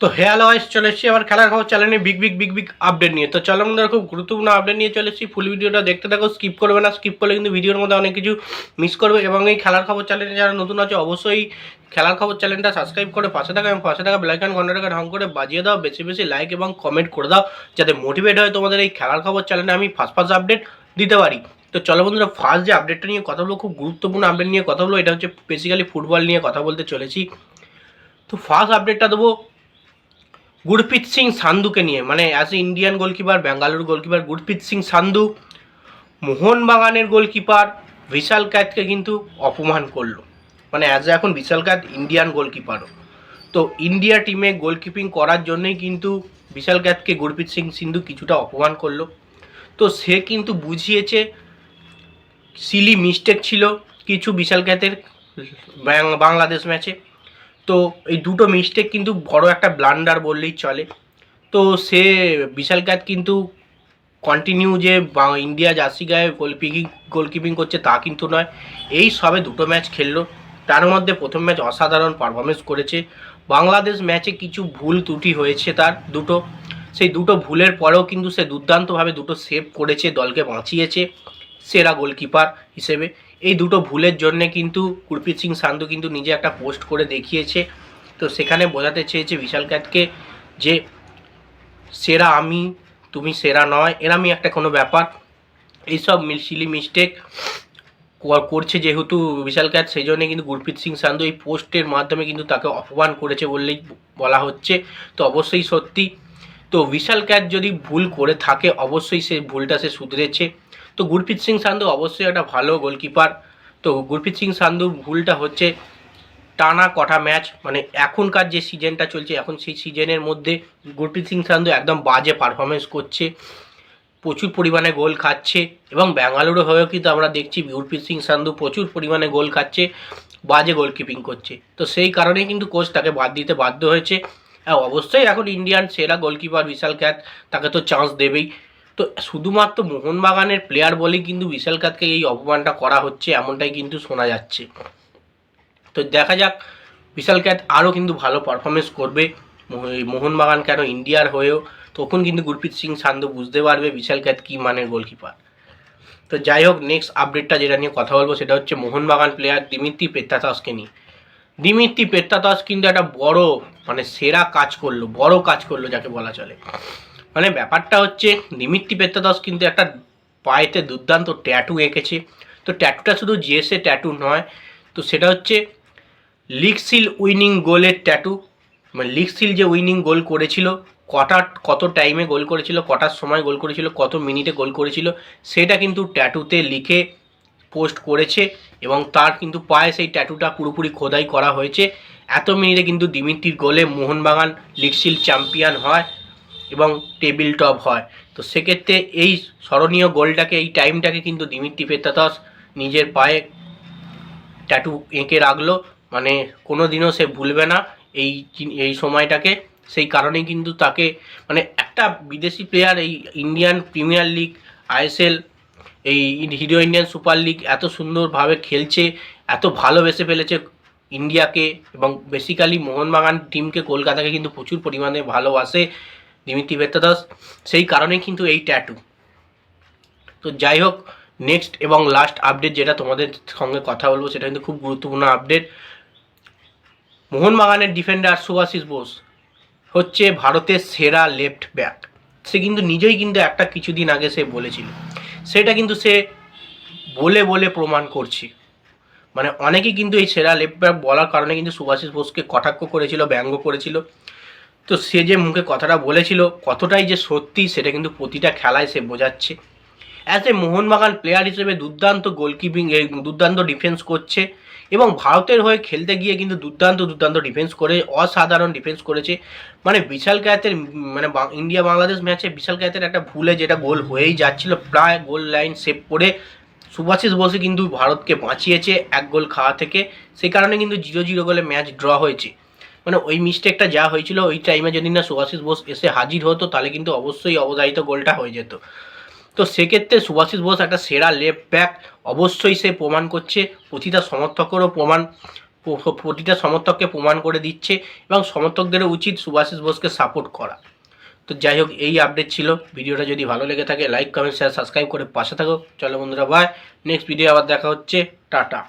তো হেয়াল ওয়াইজ চলে এসেছি আবার খেলার খবর চ্যানেলে big big big big update নিয়ে। তো চলো আমাদের খুব গুরুত্বপূর্ণ আপডেট নিয়ে চলে এসেছি। ফুল ভিডিওটা দেখতে থাকো স্কিপ করবে না স্কিপ করলে কিন্তু ভিডিওর মধ্যে অনেক কিছু মিস করবে। এবং এই খেলার খবর চ্যানেলে যারা নতুন আছে, অবশ্যই খেলার খবর চ্যানেলটা সাবস্ক্রাইব করে পাশে থাকা এবং পাশে থাকা বেলাইকান ঘন্টাটাকে ঢং করে বাজিয়ে দাও, বেশি বেশি লাইক এবং কমেন্ট করে দাও, যাতে মোটিভেট হয় তোমাদের এই খেলার খবর চ্যানেলে আমি ফার্স্ট ফার্স্ট আপডেট দিতে পারি। তো চলো বন্ধুরা ফার্স্ট যে আপডেটটা নিয়ে কথা বলব, খুব গুরুত্বপূর্ণ আপডেট নিয়ে কথা বলব, এটা হচ্ছে বেসিক্যালি ফুটবল নিয়ে কথা বলতে চলেছি। তো ফার্স্ট আপডেটটা দেবো গুরপ্রীত সিং সান্ধুকে নিয়ে মানে as a Indian goalkeeper Bengaluru goalkeeper Gurpreet Singh Sandhu মোহনবাগানের গোলকিপার বিশাল ক্যাতকে কিন্তু অপমান করল। মানে অ্যাজ এখন বিশাল ক্যাত ইন্ডিয়ান গোলকিপারও তো ইন্ডিয়া টিমে গোলকিপিং করার জন্যই কিন্তু বিশাল ক্যাতকে গুরপ্রীত সিং সিন্ধু কিছুটা অপমান করল। তো সে কিন্তু বুঝিয়েছে সিলি মিস্টেক ছিল কিছু বিশাল ক্যাতের বাং- বাংলাদেশ ম্যাচে তো এই দুটো মিস্টেক কিন্তু বড় একটা ব্লান্ডার বললেই চলে। তো সে বিশাল ক্যাত কিন্তু কন্টিনিউ যে ইন্ডিয়া জার্সি গায়ে গোলকিপিং গোলকিপিং করছে তা কিন্তু নয়। এই সবে দুটো ম্যাচ খেললো। তার মধ্যে প্রথম ম্যাচ অসাধারণ পারফরমেন্স করেছে। বাংলাদেশ ম্যাচে কিছু ভুল ত্রুটি হয়েছে তার দুটো। সেই দুটো ভুলের পরেও কিন্তু সে দুর্দান্তভাবে দুটো সেভ করেছে, দলকে বাঁচিয়েছে সেরা গোলকিপার হিসেবে। এই দুটো ভুলের জন্যে কিন্তু গুরপ্রীত সিং সান্ধু কিন্তু নিজে একটা পোস্ট করে দেখিয়েছে। তো সেখানে বোঝাতে চেয়েছে বিশাল ক্যাটকে যে, সেরা আমি, তুমি সেরা নয়, এরমই একটা কোনো ব্যাপার। এইসব সিলি মিস্টেক করছে যেহেতু বিশাল ক্যাট সেই জন্য কিন্তু গুরপ্রীত সিং সান্ধু এই পোস্টের মাধ্যমে কিন্তু তাকে অপমান করেছে বললেই বলা হচ্ছে। তো অবশ্যই সত্যি। তো বিশাল ক্যাট যদি ভুল করে থাকে, অবশ্যই সে ভুলটা সে শুধরেছে। তো গুরপ্রীত সিং সান্ধু অবশ্যই একটা ভালো গোলকিপার। তো গুরপ্রীত সিং সান্ধুর ভুলটা হচ্ছে টানা কটা ম্যাচ মানে এখনকার যে সিজনটা চলছে, এখন সেই সিজনের মধ্যে গুরপ্রীত সিং সান্ধু একদম বাজে পারফরমেন্স করছে, প্রচুর পরিমাণে গোল খাচ্ছে এবং ব্যাঙ্গালুরু হয়েও কিন্তু আমরা দেখছি গুরপ্রীত সিং সান্ধু প্রচুর পরিমাণে গোল খাচ্ছে, বাজে গোলকিপিং করছে। তো সেই কারণেই কিন্তু কোচ তাকে বাদ দিতে বাধ্য হয়েছে। হ্যাঁ অবশ্যই এখন ইন্ডিয়ান সেরা গোলকিপার বিশাল ক্যাত তাকে তো চান্স দেবেই। তো শুধুমাত্র মোহনবাগানের প্লেয়ার বলেই কিন্তু বিশাল ক্যাতকে এই অপমানটা করা হচ্ছে, এমনটাই কিন্তু শোনা যাচ্ছে। তো দেখা যাক, বিশাল ক্যাত আরও কিন্তু ভালো পারফরমেন্স করবে। মোহনবাগান কেন ইন্ডিয়ার হয়েও, তখন কিন্তু গুরপ্রীত সিং সান্ধু বুঝতে পারবে বিশাল ক্যাত কী মানের গোলকিপার তো যাই হোক নেক্সট আপডেটটা যেটা নিয়ে কথা বলব সেটা হচ্ছে মোহনবাগান প্লেয়ার দিমিত্রি পেত্তাতাসকে নিয়ে দিমিত্রি পেত্তাতাস কিন্তু একটা বড় মানে সেরা কাজ করল, বড় কাজ করল যাকে বলা চলে। মানে ব্যাপারটা হচ্ছে দিমিত্রি পেত্তাদাস কিন্তু একটা পায়েতে দুর্দান্ত ট্যাটু এঁকেছে। তো ট্যাটুটা শুধু জিএসএ ট্যাটু নয়, তো সেটা হচ্ছে লিগ সিল উইনিং গোলের ট্যাটু মানে লিগ সিল যে উইনিং গোল করেছিল, কটা, কত টাইমে গোল করেছিল, কটার সময় গোল করেছিল, কত মিনিটে গোল করেছিল, সেটা কিন্তু ট্যাটুতে লিখে পোস্ট করেছে এবং তার কিন্তু পায়ে সেই ট্যাটুটা পুরোপুরি খোদাই করা হয়েছে। এত মিনিটে কিন্তু দিমিত্রির গোলে মোহনবাগান লিগ সিল চ্যাম্পিয়ন হয়। এবং টেবিল টপ হয়। তো সেক্ষেত্রে এই স্মরণীয় গোলটাকে, এই টাইমটাকে কিন্তু দিমিত্রি পেত্তাতাস নিজের পায়ে ট্যাটু এঁকে রাখল। মানে কোনো দিনও সে ভুলবে না এই এই সময়টাকে। সেই কারণেই কিন্তু তাকে মানে একটা বিদেশি প্লেয়ার এই ইন্ডিয়ান প্রিমিয়ার লিগ আইএসএল এই হিরো ইন্ডিয়ান সুপার লিগ এত সুন্দরভাবে খেলছে, এত ভালোবেসে ফেলেছে ইন্ডিয়াকে এবং বেসিক্যালি মোহনবাগান টিমকে কলকাতাকে কিন্তু প্রচুর পরিমাণে ভালোবাসে। দিমিত্রি বেত্তাদাস সেই কারণেই কিন্তু এই ট্যাটু তো যাই হোক নেক্সট এবং লাস্ট আপডেট যেটা তোমাদের সঙ্গে কথা বলব, সেটা কিন্তু খুব গুরুত্বপূর্ণ আপডেট মোহনবাগানের ডিফেন্ডার সুভাশিস বোস হচ্ছে ভারতের সেরা লেফট ব্যাক সে কিন্তু নিজেই কিন্তু একটা কিছুদিন আগে সে বলেছিল। সেটা কিন্তু সে বলে বলে প্রমাণ করছে। মানে অনেকেই কিন্তু এই সেরা লেফট ব্যাক বলার কারণে কিন্তু সুভাশিস বোসকে কটাক্ষ করেছিল, ব্যঙ্গ করেছিল। তো সে যে মুখে কথাটা বলেছিল কতটাই যে সত্যি সেটা কিন্তু প্রতিটা খেলায় সে বোঝাচ্ছে। অ্যাজ এ মোহনবাগান প্লেয়ার হিসেবে দুর্দান্ত গোলকিপিং দুর্দান্ত ডিফেন্স করছে এবং ভারতের হয়ে খেলতে গিয়ে কিন্তু দুর্দান্ত দুর্দান্ত ডিফেন্স করে অসাধারণ ডিফেন্স করেছে। মানে বিশাল কায়াতের উম, মানে ইন্ডিয়া বাংলাদেশ ম্যাচে বিশাল কায়াতের একটা ভুলে যেটা গোল হয়েই যাচ্ছিল প্রায় গোল লাইন সেভ করে সুভাশিস বসে কিন্তু ভারতকে বাঁচিয়েছে এক গোল খাওয়া থেকে। সেই কারণে কিন্তু জিরো জিরো গোলে ম্যাচ ড্র হয়েছে। মানে ওই মিস্টেকটা যা হয়েছিল ওই টাইমে যদি না সুভাশিস বোস এসে হাজির হতো, তাহলে কিন্তু অবশ্যই অবধারিত গোলটা হয়ে যেত। তো সেক্ষেত্রে সুভাশিস বোস একটা সেরা লেফট ব্যাক অবশ্যই সে প্রমাণ করছে, প্রতিটা সমর্থকেরও প্রমাণ, প্রতিটা সমর্থককে প্রমাণ করে দিচ্ছে এবং সমর্থকদেরও উচিত সুভাষিস বোসকে সাপোর্ট করা। তো যাই হোক, এই আপডেট ছিল। ভিডিওটা যদি ভালো লেগে থাকে লাইক কমেন্ট শেয়ার সাবস্ক্রাইব করে পাশে থাকো। চলো বন্ধুরা বাই নেক্সট ভিডিও আবার দেখা হচ্ছে। টাটা।